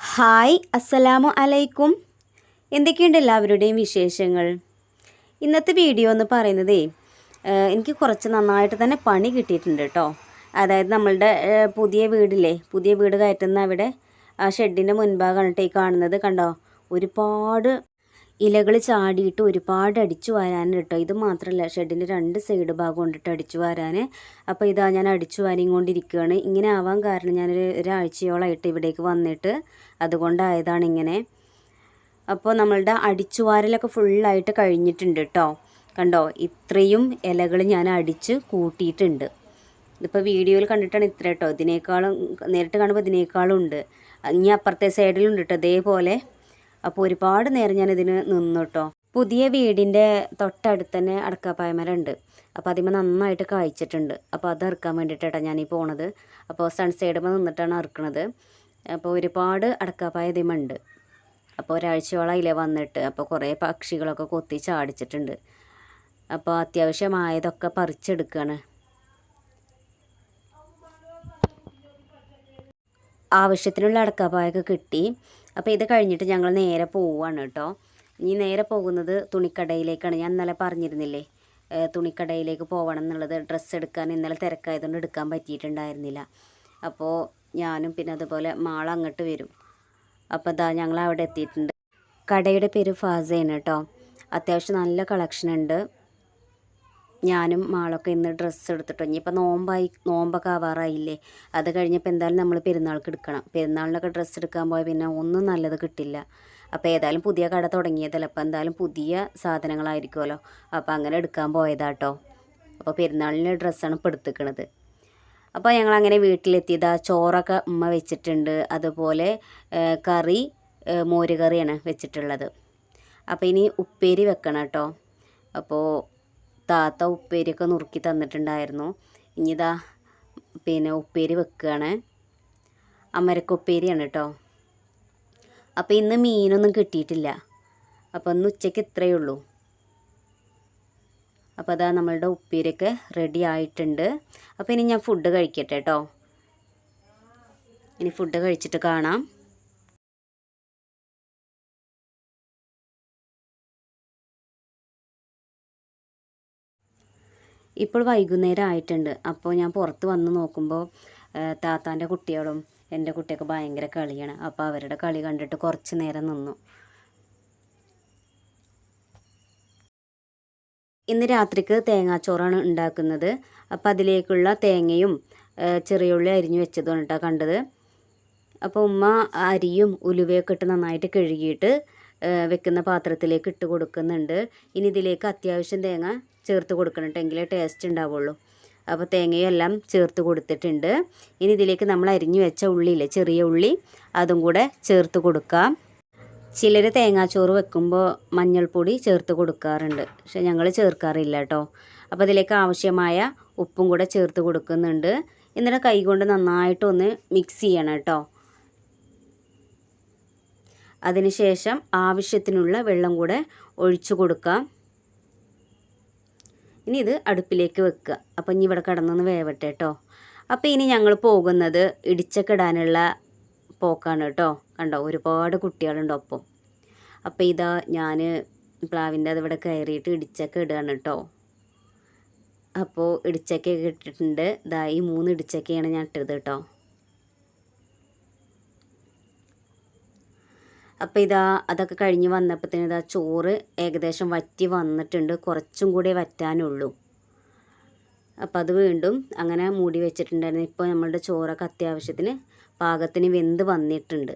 Hi അസ്സലാമു അലൈക്കും. എന്തൊക്കെയുണ്ട് എല്ലാവരുടെയും വിശേഷങ്ങൾ? ഇന്നത്തെ വീഡിയോ എന്ന് പറയുന്നതേ എനിക്ക് കുറച്ച് നന്നായിട്ട് തന്നെ പണി കിട്ടിയിട്ടുണ്ട് കേട്ടോ. അതായത് നമ്മളുടെ പുതിയ വീടില്ലേ പുതിയ വീട് കയറ്റുന്ന അവിടെ ആ ഷെഡിന്റെ മുൻഭാഗമാണ് കേട്ടോ ഈ കാണുന്നത്. കണ്ടോ? ഒരുപാട് ഇലകൾ ചാടിയിട്ട് ഒരുപാട് അടിച്ചു വാരാൻ കേട്ടോ. ഇത് മാത്രമല്ല ഷെഡിന്റെ രണ്ട് സൈഡ് ഭാഗം കൊണ്ടിട്ട് അടിച്ചു വാരാൻ അപ്പോൾ ഇതാ ഞാൻ അടിച്ചു വാരിയും കൊണ്ടിരിക്കുകയാണ്. ഇങ്ങനെ ആവാൻ കാരണം ഞാനൊരു ഒരാഴ്ചയോളമായിട്ട് ഇവിടേക്ക് വന്നിട്ട് അതുകൊണ്ടായതാണ് ഇങ്ങനെ. അപ്പോൾ നമ്മളുടെ അടിച്ചുവാരലൊക്കെ ഫുള്ളായിട്ട് കഴിഞ്ഞിട്ടുണ്ട് കേട്ടോ. കണ്ടോ? ഇത്രയും ഇലകൾ ഞാൻ അടിച്ച് കൂട്ടിയിട്ടുണ്ട്. ഇതിപ്പോൾ വീഡിയോയിൽ കണ്ടിട്ടാണ് ഇത്ര കേട്ടോ. ഇതിനേക്കാളും നേരിട്ട് കാണുമ്പോൾ ഇതിനേക്കാളും ഉണ്ട്. ഇനി അപ്പുറത്തെ സൈഡിലുണ്ട് കേട്ടോ. ഇതേപോലെ അപ്പോൾ ഒരുപാട് നേരം ഞാൻ ഇതിന് നിന്നു കേട്ടോ പുതിയ വീടിന്റെ തൊട്ടടുത്ത് തന്നെ അടക്കാപ്പായമരമുണ്ട് അപ്പോൾ അതിമ നന്നായിട്ട് കായ്ച്ചിട്ടുണ്ട്. അപ്പോൾ അത് ഇറക്കാൻ വേണ്ടിയിട്ടാണ് ഞാനീ പോണത്. അപ്പോൾ സൺസൈഡുമ്പോൾ നിന്നിട്ടാണ് അറുക്കണത്. അപ്പോൾ ഒരുപാട് അടക്കാപ്പായ ഇതിമുണ്ട് അപ്പോൾ ഒരാഴ്ചയോളായില്ലേ വന്നിട്ട്. അപ്പോൾ കുറേ പക്ഷികളൊക്കെ കൊത്തി ചാടിച്ചിട്ടുണ്ട്. അപ്പോൾ അത്യാവശ്യമായതൊക്കെ പറിച്ചെടുക്കുകയാണ് ആവശ്യത്തിനുള്ള അടക്കാപ്പായൊക്കെ കിട്ടി. അപ്പോൾ ഇത് കഴിഞ്ഞിട്ട് ഞങ്ങൾ നേരെ പോവുകയാണ് കേട്ടോ. ഇനി നേരെ പോകുന്നത് തുണിക്കടയിലേക്കാണ്. ഞാൻ ഇന്നലെ പറഞ്ഞിരുന്നില്ലേ തുണിക്കടയിലേക്ക് പോകണം എന്നുള്ളത് ഡ്രസ്സ് എടുക്കാൻ ഇന്നലെ തിരക്കായതുകൊണ്ട് എടുക്കാൻ പറ്റിയിട്ടുണ്ടായിരുന്നില്ല. അപ്പോൾ ഞാനും പിന്നെ അതുപോലെ മാള അങ്ങോട്ട് വരും. അപ്പോൾ ഇതാ ഞങ്ങൾ അവിടെ എത്തിയിട്ടുണ്ട്. കടയുടെ പേര് ഫാസയാണ് കേട്ടോ. അത്യാവശ്യം നല്ല കളക്ഷൻ ഉണ്ട്. ഞാനും മാളൊക്കെ ഇന്ന് ഡ്രസ്സ് എടുത്തിട്ടോ. ഇനിയിപ്പോൾ നോമ്പായി നോമ്പൊക്കെ ആവാറായില്ലേ. അത് കഴിഞ്ഞപ്പോൾ എന്തായാലും നമ്മൾ പെരുന്നാൾക്ക് എടുക്കണം. പെരുന്നാളിനൊക്കെ ഡ്രസ്സ് എടുക്കാൻ പോയാൽ പിന്നെ ഒന്നും നല്ലത് കിട്ടില്ല. അപ്പോൾ ഏതായാലും പുതിയ കട തുടങ്ങിയതല്ല. അപ്പോൾ എന്തായാലും പുതിയ സാധനങ്ങളായിരിക്കുമല്ലോ. അപ്പോൾ അങ്ങനെ എടുക്കാൻ പോയതാട്ടോ. അപ്പോൾ പെരുന്നാളിന് ഡ്രസ്സാണ് ഇപ്പോൾ എടുത്തിക്കണത്. അപ്പോൾ ഞങ്ങൾ അങ്ങനെ വീട്ടിലെത്തിയതാ ചോറൊക്കെ ഉമ്മ വെച്ചിട്ടുണ്ട്. അതുപോലെ കറി മോരുകറിയാണ് മോര് കറിയാണ് വെച്ചിട്ടുള്ളത്. അപ്പോൾ ഇനി ഉപ്പേരി വെക്കണം കേട്ടോ. അപ്പോൾ താത്ത ഉപ്പേരിയൊക്കെ നുറുക്കി തന്നിട്ടുണ്ടായിരുന്നു. ഇനിതാ പിന്നെ ഉപ്പേരി വെക്കുകയാണ് അമരക്കുപ്പേരിയാണ് കേട്ടോ അപ്പോൾ ഇന്ന് മീനൊന്നും കിട്ടിയിട്ടില്ല. അപ്പോൾ ഇന്ന് ഉച്ചയ്ക്ക് ഇത്രയേ ഉള്ളൂ. അപ്പോൾ അതാ നമ്മളുടെ ഉപ്പേരിയൊക്കെ റെഡി ആയിട്ടുണ്ട്. അപ്പോൾ ഇനി ഞാൻ ഫുഡ് കഴിക്കട്ടെ കേട്ടോ ഇനി ഫുഡ് കഴിച്ചിട്ട് കാണാം. ഇപ്പോൾ വൈകുന്നേരം ആയിട്ടുണ്ട് അപ്പോൾ ഞാൻ പുറത്ത് വന്ന് നോക്കുമ്പോൾ താത്താന്റെ കുട്ടികളും എന്റെ കുട്ടിയൊക്കെ ഭയങ്കര കളിയാണ്. അപ്പോൾ അവരുടെ കളി കണ്ടിട്ട് കുറച്ച് നേരം നിന്നു. ഇന്ന് രാത്രിക്ക് തേങ്ങാച്ചോറാണ് ഉണ്ടാക്കുന്നത്. അപ്പോൾ അതിലേക്കുള്ള തേങ്ങയും ചെറിയുള്ളി അരിഞ്ഞു വെച്ചതുമാണ് കേട്ടോ കണ്ടത്. അപ്പോൾ ഉമ്മ അരിയും ഉലുവയൊക്കെ ഇട്ട് നന്നായിട്ട് കഴുകിയിട്ട് വെക്കുന്ന പാത്രത്തിലേക്ക് ഇട്ട് കൊടുക്കുന്നുണ്ട്. ഇനി ഇതിലേക്ക് അത്യാവശ്യം തേങ്ങ ചേർത്ത് കൊടുക്കണം എങ്കിലേ ടേസ്റ്റ് ഉണ്ടാവുള്ളൂ. അപ്പോൾ തേങ്ങയും എല്ലാം ചേർത്ത് കൊടുത്തിട്ടുണ്ട്. ഇനി ഇതിലേക്ക് നമ്മൾ അരിഞ്ഞു വെച്ച ഉള്ളിയില്ലേ ചെറിയ ഉള്ളി അതും കൂടെ ചേർത്ത് കൊടുക്കാം. ചിലർ തേങ്ങാച്ചോറ് വെക്കുമ്പോൾ മഞ്ഞൾപ്പൊടി ചേർത്ത് കൊടുക്കാറുണ്ട്. പക്ഷെ ഞങ്ങൾ ചേർക്കാറില്ല കേട്ടോ അപ്പോൾ ഇതിലേക്ക് ആവശ്യമായ ഉപ്പും കൂടെ ചേർത്ത് കൊടുക്കുന്നുണ്ട്. എന്നിട്ട് കൈകൊണ്ട് നന്നായിട്ടൊന്ന് മിക്സ് ചെയ്യണം കേട്ടോ അതിനുശേഷം ആവശ്യത്തിനുള്ള വെള്ളം കൂടെ ഒഴിച്ചു കൊടുക്കാം. ഇനി ഇത് അടുപ്പിലേക്ക് വെക്കുക. അപ്പോൾ ഇനി ഇവിടെ കിടന്നൊന്ന് വേവട്ടെ കേട്ടോ അപ്പോൾ ഇനി ഞങ്ങൾ പോകുന്നത് ഇടിച്ചക്കിടാനുള്ള പോക്കാണ് കേട്ടോ കണ്ടോ ഒരുപാട് കുട്ടികളുണ്ട് ഒപ്പം. അപ്പോൾ ഇതാ ഞാൻ പ്ലാവിന്റെ അത് ഇവിടെ കയറിയിട്ട് ഇടിച്ചക്ക ഇടുകയാണ് കേട്ടോ അപ്പോൾ ഇടിച്ചക്കയൊക്കെ ഇട്ടിട്ടുണ്ട്. ഇതാ ഈ മൂന്ന് ഇടിച്ചക്കയാണ് ഞാൻ ഇട്ടത് കേട്ടോ അപ്പോൾ ഇതാ അതൊക്കെ കഴിഞ്ഞ് വന്നപ്പോഴത്തേന് ഇതാ ചോറ് ഏകദേശം വറ്റി വന്നിട്ടുണ്ട്. കുറച്ചും കൂടെ വറ്റാനുള്ളൂ. അപ്പോൾ അത് വീണ്ടും അങ്ങനെ മൂടി വെച്ചിട്ടുണ്ടായിരുന്നു. ഇപ്പോൾ നമ്മളുടെ ചോറൊക്കെ അത്യാവശ്യത്തിന് പാകത്തിന് വെന്ത് വന്നിട്ടുണ്ട്.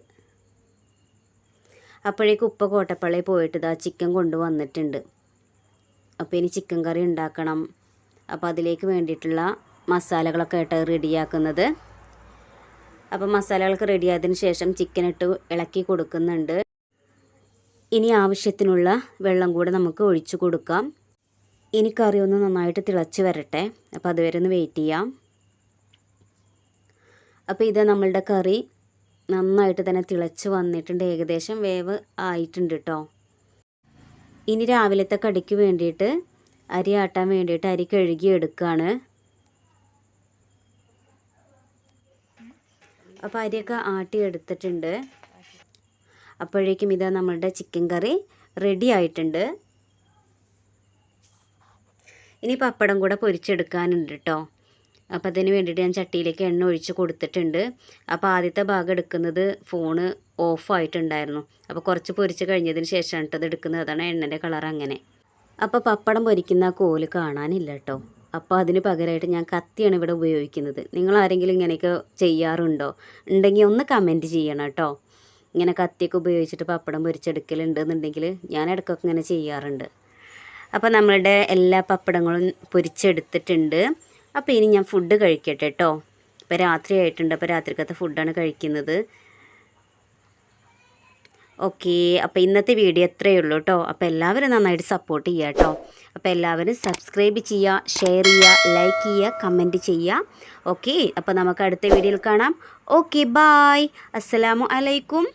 അപ്പോഴേക്കും ഉപ്പ കോട്ടപ്പള്ളി പോയിട്ട് ഇതാ ചിക്കൻ കൊണ്ടുവന്നിട്ടുണ്ട് അപ്പോൾ ഇനി ചിക്കൻ കറി ഉണ്ടാക്കണം. അപ്പോൾ അതിലേക്ക് വേണ്ടിയിട്ടുള്ള മസാലകളൊക്കെ ആയിട്ട് റെഡിയാക്കുന്നത്. അപ്പോൾ മസാലകൾക്ക് റെഡിയായതിനു ശേഷം ചിക്കൻ ഇട്ട് ഇളക്കി കൊടുക്കുന്നുണ്ട്. ഇനി ആവശ്യത്തിനുള്ള വെള്ളം കൂടെ നമുക്ക് ഒഴിച്ചു കൊടുക്കാം. ഇനി കറി ഒന്ന് നന്നായിട്ട് തിളച്ച് വരട്ടെ. അപ്പോൾ അതുവരെ ഒന്ന് വെയിറ്റ് ചെയ്യാം. അപ്പോൾ ഇത് നമ്മളുടെ കറി നന്നായിട്ട് തന്നെ തിളച്ച് വന്നിട്ടുണ്ട്. ഏകദേശം വേവ് ആയിട്ടുണ്ട് കേട്ടോ ഇനി രാവിലത്തെ കടിക്ക് വേണ്ടിയിട്ട് അരി ആട്ടാൻ വേണ്ടിയിട്ട് അരി കഴുകി എടുക്കുകയാണ് അപ്പോൾ അരിയൊക്കെ ആട്ടി എടുത്തിട്ടുണ്ട്. അപ്പോഴേക്കും ഇതാ നമ്മളുടെ ചിക്കൻ കറി റെഡി ആയിട്ടുണ്ട്. ഇനി പപ്പടം കൂടെ പൊരിച്ചെടുക്കാനുണ്ട് കേട്ടോ അപ്പോൾ അതിന് വേണ്ടിയിട്ട് ഞാൻ ചട്ടിയിലേക്ക് എണ്ണ ഒഴിച്ച് കൊടുത്തിട്ടുണ്ട്. അപ്പോൾ ആദ്യത്തെ ഭാഗം എടുക്കുന്നത് ഫോണ് ഓഫായിട്ടുണ്ടായിരുന്നു അപ്പോൾ കുറച്ച് പൊരിച്ച് കഴിഞ്ഞതിന് ശേഷമാണ് കേട്ടോ അത് എടുക്കുന്നത്. അതാണ് എണ്ണന്റെ കളർ അങ്ങനെ. അപ്പോൾ പപ്പടം പൊരിക്കുന്ന കോൽ കാണാനില്ല കേട്ടോ അപ്പോൾ അതിന് പകരമായിട്ട് ഞാൻ കത്തിയാണ് ഇവിടെ ഉപയോഗിക്കുന്നത്. നിങ്ങൾ ആരെങ്കിലും ഇങ്ങനെയൊക്കെ ചെയ്യാറുണ്ടോ? ഉണ്ടെങ്കിൽ ഒന്ന് കമന്റ് ചെയ്യണം കേട്ടോ. ഇങ്ങനെ കത്തിയൊക്കെ ഉപയോഗിച്ചിട്ട് പപ്പടം പൊരിച്ചെടുക്കലുണ്ട് എന്നുണ്ടെങ്കിൽ ഞാൻ ഇടയ്ക്കൊക്കെ ഇങ്ങനെ ചെയ്യാറുണ്ട്. അപ്പോൾ നമ്മളുടെ എല്ലാ പപ്പടങ്ങളും പൊരിച്ചെടുത്തിട്ടുണ്ട്. അപ്പോൾ ഇനി ഞാൻ ഫുഡ് കഴിക്കട്ടെ കേട്ടോ. ഇപ്പോൾ രാത്രി ആയിട്ടുണ്ട് അപ്പോൾ രാത്രിക്കത്തെ ഫുഡാണ് കഴിക്കുന്നത്. ഓക്കെ അപ്പോൾ ഇന്നത്തെ വീഡിയോ എത്രയേ ഉള്ളൂ കേട്ടോ അപ്പോൾ എല്ലാവരും നന്നായിട്ട് സപ്പോർട്ട് ചെയ്യുക കേട്ടോ അപ്പോൾ എല്ലാവരും സബ്സ്ക്രൈബ് ചെയ്യുക ഷെയർ ചെയ്യുക ലൈക്ക് ചെയ്യുക കമന്റ് ചെയ്യുക ഓക്കെ അപ്പോൾ നമുക്ക് അടുത്ത വീഡിയോയിൽ കാണാം. ഓക്കെ ബായ് അസ്സലാമു അലൈക്കും.